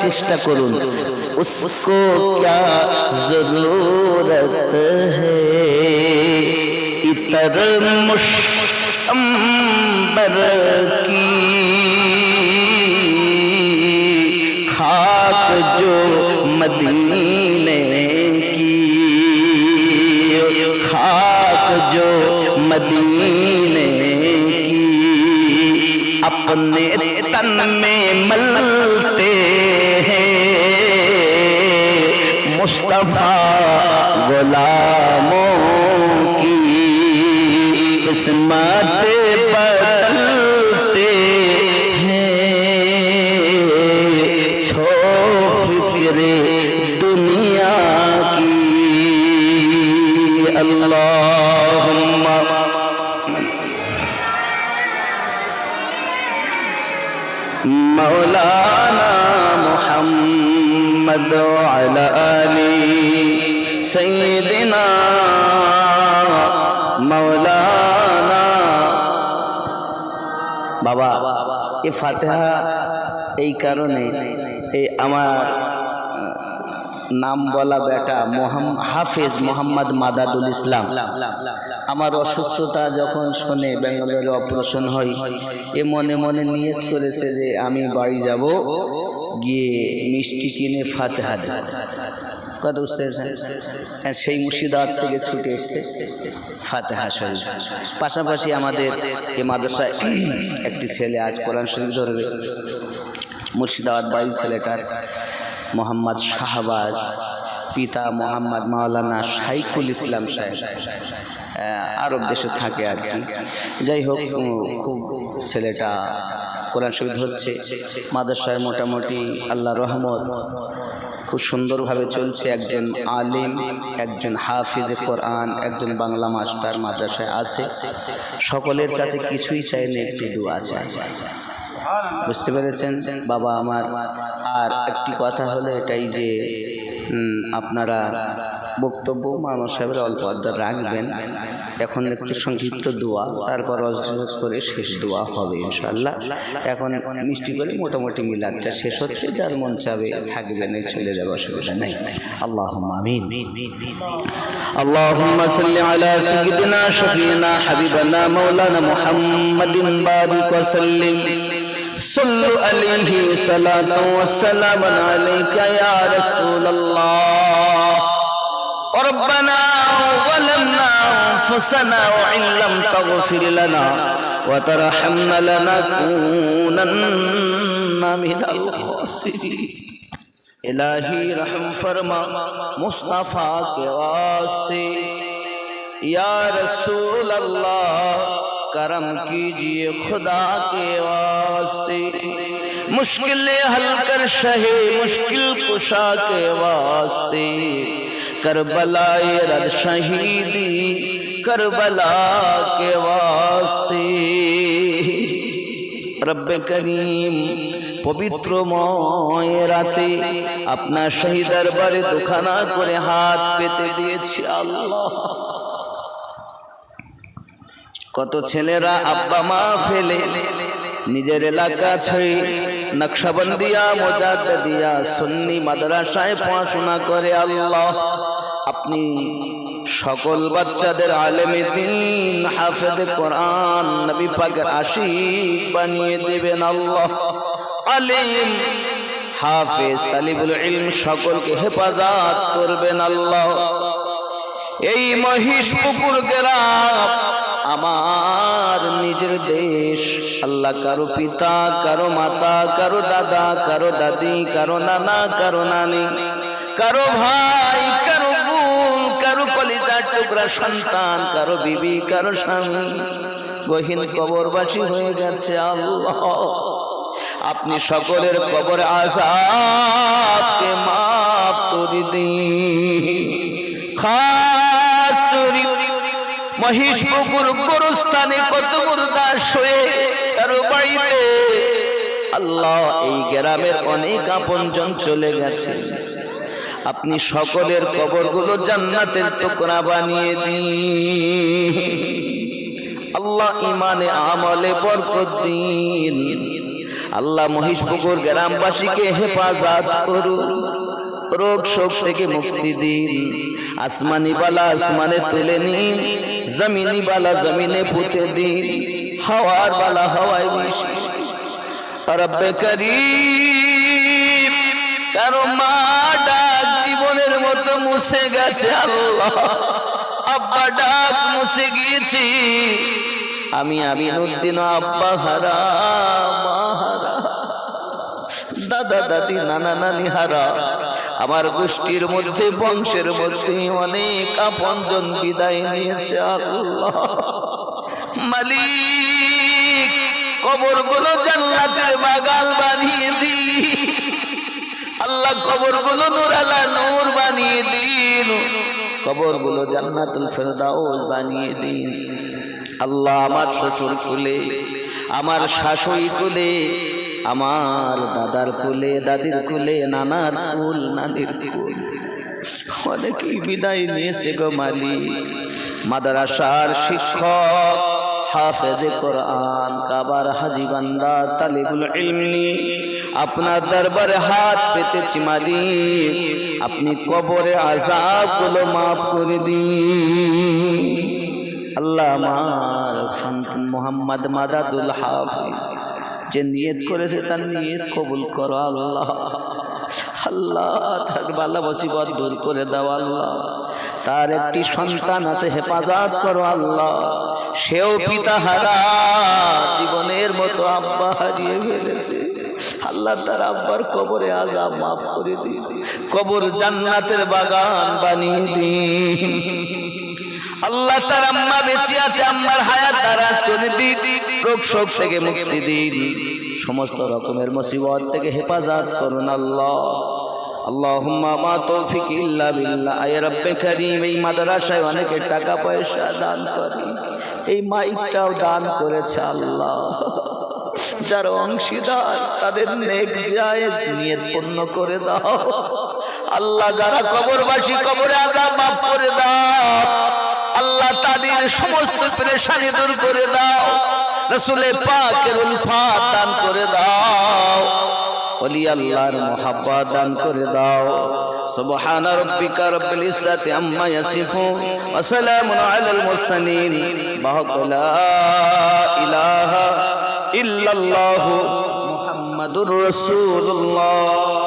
چشتہ کروں۔ اس کو کیا ضرورت ہے؟ کی خاک جو مدینے اپنے تن میں ملتے ہیں۔ مصطفیٰ غلاموں کی قسمتیں مولانا محمد وعلى آل سيدنا مولانا বাবা এ ফাতেহা এই কারণে এই আমার নাম বলা বেটা হাফেজ মোহাম্মদ মাদাদুল ইসলাম। আমার অসুস্থতা যখন শুনে ব্যাঙ্গালোরে অপারেশন হয়, এ মনে মনে নিয়ত করেছে যে আমি বাড়ি যাব, গিয়ে মিষ্টি কিনে ফাতেহা দেব। কত বুঝতে হ্যাঁ সেই মুর্শিদাবাদ থেকে ছুটে এসছে ফাতেহা শরীফ। পাশাপাশি আমাদের এ মাদ্রাসায় একটি ছেলে আজ কোরআন শরীফ ধরবে। মুর্শিদাবাদ বাড়ির ছেলেটার মোহাম্মদ শাহবাজ, পিতা মোহাম্মদ মাওলানা শাইকুল ইসলাম সাহেব। আরব দেশে থাকে আর কি। যাই হোক খুব ছেলেটা কোরআন শরীফ ধরছে। মাদ্রাসায় মোটামুটি আল্লাহ রহমত। খুব সুন্দরভাবে চলছে। একজন আলিম, একজন হাফিজ কোরআন, একজন বাংলা মাস্টার মাদ্রাসায় আছে। সকলের কাছে কিছুই চাই না, একটু দোয়া আছে বুঝতে পেরেছেন বাবা আমার আর একটি কথা হলো এটাই যে উম, আপনারা বক্তব্য মামা সাহেবের অল্প আদ্দার রাখবেন এখন একটু সংক্ষিপ্ত দোয়া তারপর অজরত করে শেষ দোয়া হবে ইনশাল্লাহ এখন মিষ্টি করে মোটামুটি মিলাদটা শেষ হচ্ছে যার মন চাবে থাকবেন এই চলে যাবে অসুবিধা নেই আল্লাহ আমিন اللهم صل على سيدنا شفينا حبيبنا مولانا محمد بارك وسلم صلوا عليه صلاة والسلام عليك يا رسول الله. ربنا ظلمنا أنفسنا وإن لم تغفر لنا وترحمنا لنكونن من الخاسرين. الہی رحم فرما مصطفیٰ کے واسطے رسول اللہ کرم کیجیے خدا کے واسطے۔ مشکل حل کر شہے مشکل کشا کے واسطے۔ کربلا رد شہیدی کربلا کے واسطے۔ রব্বে করিম পবিত্রময় راتے اپنا شہیدر বারে دکھانا کرے ہاتھ پیتے দিয়েছি اللہ۔ কত ছেলেরা আব্বা মা ফেলে, নিজের এলাকা ছেড়ে নকশাবন্দিয়া মোজাদ দিয়া সুন্নি মাদ্রাসায় পড়াশোনা করে আল্লাহ। আপনি সকল বাচ্চাদের আলেমে দিন হাফেদ কোরআন, নবী পাকের আশিক বানিয়ে দেবেন আল্লাহ। আলিম, হাফেজ, তালিবুল ইলম সকলকে হেফাজত করবেন আল্লাহ। এই মহিষ পুকুর গ্রাম আমার নিজের দেশ। আল্লাহ কারও পিতা, কারও মাতা, কারও দাদা, কারও দাদি, কারও নানা, কারও নানি, কারও ভাই, কারও বোন, কারও কলিজার টুকরা সন্তান, কারও বিবি, কারও স্বামী। গহীন কবরবাসী হয়ে গেছে আল্লাহ। আপনি সকলের কবর আজাবকে মাফ করে দিন। করি মহিষ পুকুর গোরস্থানে কত মুরদার শোয়ে কারও বাড়িতে আল্লাহ এই গ্রামের অনেক আপনজন চলে গেছে। আপনি সকলের কবরগুলো জান্নাতের টুকরা বানিয়ে দিন। আল্লাহ ইমানে আমলে বরকত দিন। আল্লাহ মহিষপুকুর গ্রামবাসীকে হেফাজত করুন। রোগ শোক থেকে মুক্তি দিন। আসমানি বালা আসমানে তুলে নিন, জমিনি বালা জমিনে পুঁতে দিন। হাওয়ার বালা হাওয়ায় মিশি। রব্বে করিম, কারও মা ডাক জীবনের মতো মুছে গেছে আল্লাহ। আব্বা ডাক মুছে গিয়েছি। আমি আমিনুদ্দিন, আব্বা হারা, মা হারা। দাদা দাদি, নানা নানি হারা। আমার গোষ্ঠীর মধ্যে, বংশের মধ্যে অনেক আপনজন বিদায় নিয়েছে আল্লাহ। মালিক, কবরগুলো জান্নাতের বাগাল বানিয়ে দি আল্লাহ, কবরগুলো নূরালা নূর বানিয়ে দিন। কবরগুলো জান্নাতুল ফেরদাউস বানিয়ে দিন। আল্লাহ আমার শ্বশুর কুলে, আমার শাশুড়ি কুলে আমার দাদার কুলে, দাদির কুলে, নানার কুল, নানির কুল। অনেকেই বিদায় নিয়েছে গো মালিক। মাদ্রাসার শিক্ষক, হাফেজে কোরআন, কাবার হাজি বান্দা, তালিবুল ইলমি, আপনার দরবারে হাত পেতেছি মালিক। আপনি কবরে আজাবগুলো মাফ করে দিন। আল্লাহ আমার সন্তান মোহাম্মদ মাদাদুল হাফিজ। যে নিয়ত করেছে তার নিয়ত কবুল করো আল্লাহ। আল্লাহ তার বালা মুসিবত দূর করে দাও আল্লাহ। তার একটি সন্তান আছে হেফাজত করো আল্লাহ। সেও পিতা হারা। জীবনের মতো আব্বা হারিয়ে ফেলেছে। আল্লাহ তার আব্বার কবরে আজাব মাফ করে দিন। কবর জান্নাতের বাগান বানিয়ে দিন। আল্লাহ তার আম্মা বেঁচে আছে আম্মার হায়াত তারাজ করে দিন। রোগ শোক থেকে মুক্তি দিন। সমস্ত রকমের মুসিবত থেকে হেফাজত করুন আল্লাহ। আল্লাহুম্মা মা তৌফিক ইল্লা বিল্লাহ। আয় রব্বে করিম, এই মাদ্রাসায় অনেকে টাকা পয়সা দান করে। এই মাইকটাও দান করেছে আল্লাহ। যারা অংশীদার তাদের নেক জায়েজ নিয়ত পূর্ণ করে দাও। আল্লাহ যারা কবরবাসী কবরে আজাব মাফ করে দাও। আল্লাহ তাদের সমস্ত পেরেশানি দূর করে দাও। রসুলের পাকের উলফাত দান করে দাও ওলি আল্লাহর মোহাব্বত দান করে দাও سبحان ربك رب العزة عما يصفون وسلام على المرسلين بحق لا إله إلا الله محمد رسول الله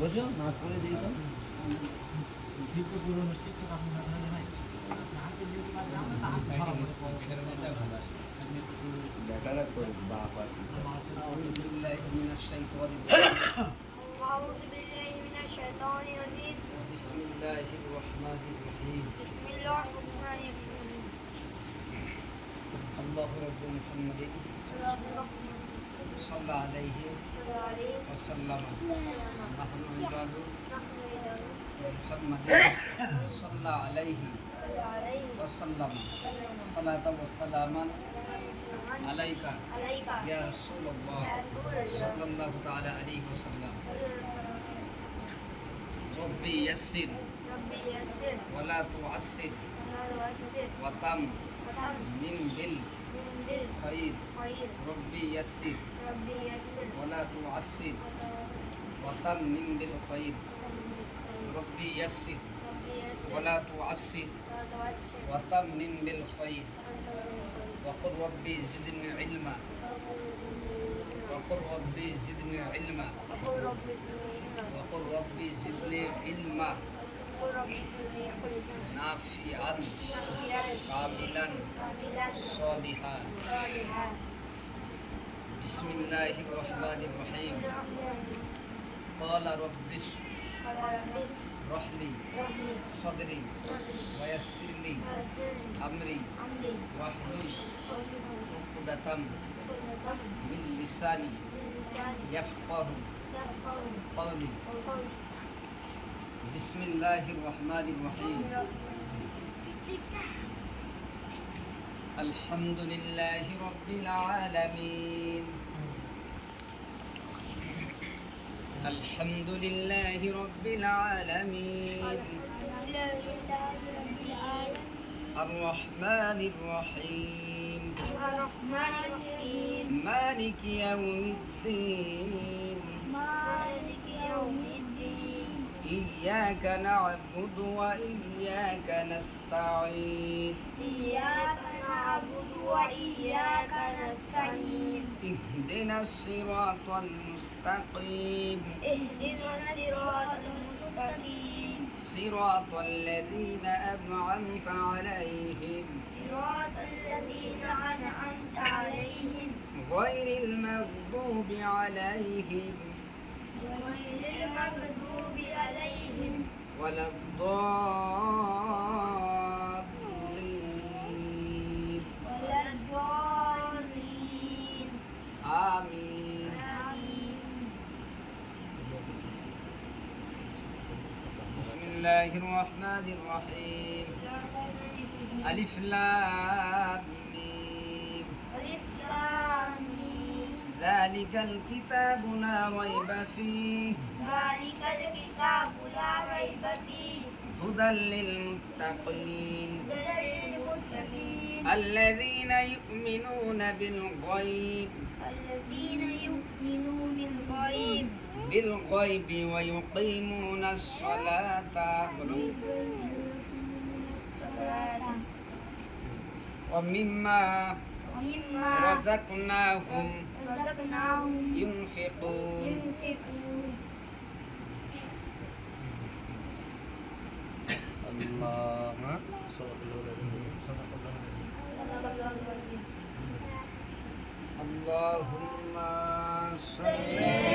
বুঝো নাচ করে দিই তো أعوذ بالله من الشيطان الرجيم بسم الله الرحمن الرحيم بسم الله الرحمن الرحيم الله رب محمد صلى عليه وسلم. نحن عباد محمد صلى عليه وسلم. صلاة وسلاما عليك يا رسول الله صلى الله تعالى عليه وسلم. ربي يسر ولا تعسر وتم من بالخير بالخير ربي يسر. ولا تعسر. وتم من بالخير. ربي يسر. ولا تعسر. ولا تؤثر وتم من بالخير. وقل ربي زدني علما. وقل ربي زدني علما. وقل ربي زدني علما. نافعا قابلا صالحا بسم الله الرحمن الرحيم قال رب اشرح لي صدري ويسر لي امري واحلل عقدة من لساني يفقه قولي بسم الله الرحمن الرحيم. الحمد لله رب العالمين. الحمد لله رب العالمين. الرحمن الرحيم. الرحمن الرحيم. مالك يوم الدين. إياك نعبد وإياك نستعين. إياك نعبد وإياك نستعين. اهدنا الصراط المستقيم. اهدنا الصراط المستقيم. صراط الذين أنعمت عليهم. صراط الذين أنعمت عليهم. غير المغضوب عليهم. غير المغضوب عليهم ولا الضالين ولا الضالين آمين. بسم الله الرحمن الرحيم. ألف لام. ذلك الكتاب لا ريب فيه. ذلك الكتاب لا ريب فيه. هدى للمتقين. الذين يؤمنون بالغيب. الذين يؤمنون بالغيب. بالغيب ويقيمون الصلاة. ومما رزقناهم رزقناهم ينفقون ينفقون الله صدق الله العظيم اللهم صل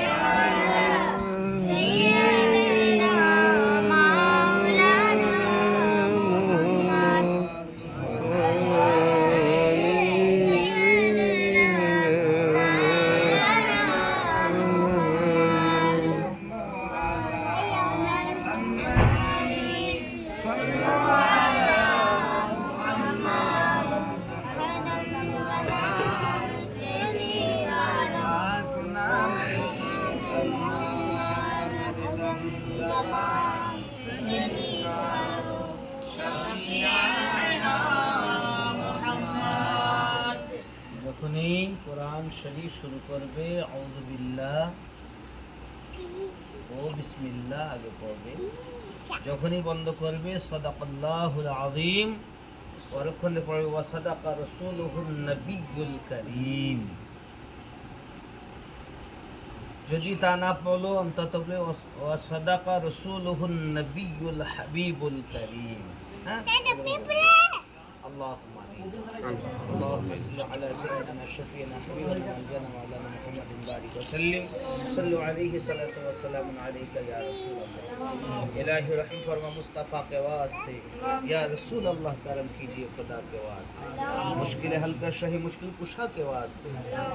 শরীফ শুরু করবে ও আগে পড়বে। যখনই বন্ধ করবে সদাকাল্লাহুল পরক্ষণে পড়বে করিম। যদি তা না পড়ল অন্তত বলে হাবিবুল করিম। হ্যাঁ? আল্লাহ اللهم صل على سيدنا شفينا حبيبنا وانجانا مولانا محمد بارك وسلم صلوا عليه صلاة والسلام عليك يا رسول الله الہی رحم فرما مصطفیٰ کے واسطے یا رسول اللہ کرم کیجیے خدا کے واسطے مشکل حل کر شہی مشکل کشا کے واسطے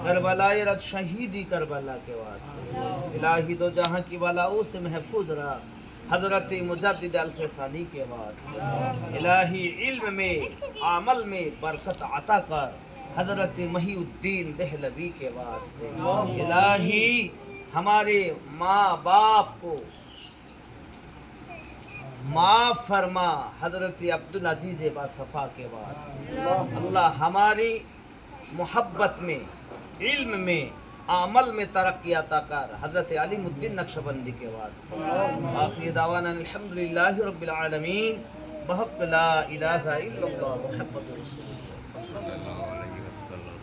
کربلا رد شہیدی کربلا کے واسطے الہی دو جہاں کی بلاؤں سے محفوظ رہا حضرت مجدد الفانی کے واسطے الہی علم میں، عمل میں برکت عطا کر حضرت محی الدین دہلوی کے واسطے الہی ہمارے ماں باپ کو معاف فرما، حضرت عبدالعزیز باصفا کے واسطے اللہ ہماری محبت میں، علم میں عمل में तरक्की अता कर हजरत अलीमुद्दीन नक्शबंदी के वास्ते आखिरी दावाना अल्हम्दुलिल्लाह रब्बिल आलमीन बहक ला इलाहा इल्लल्लाह मुहम्मदुर रसूलुल्लाह सल्लल्लाहु अलैहि वसल्लम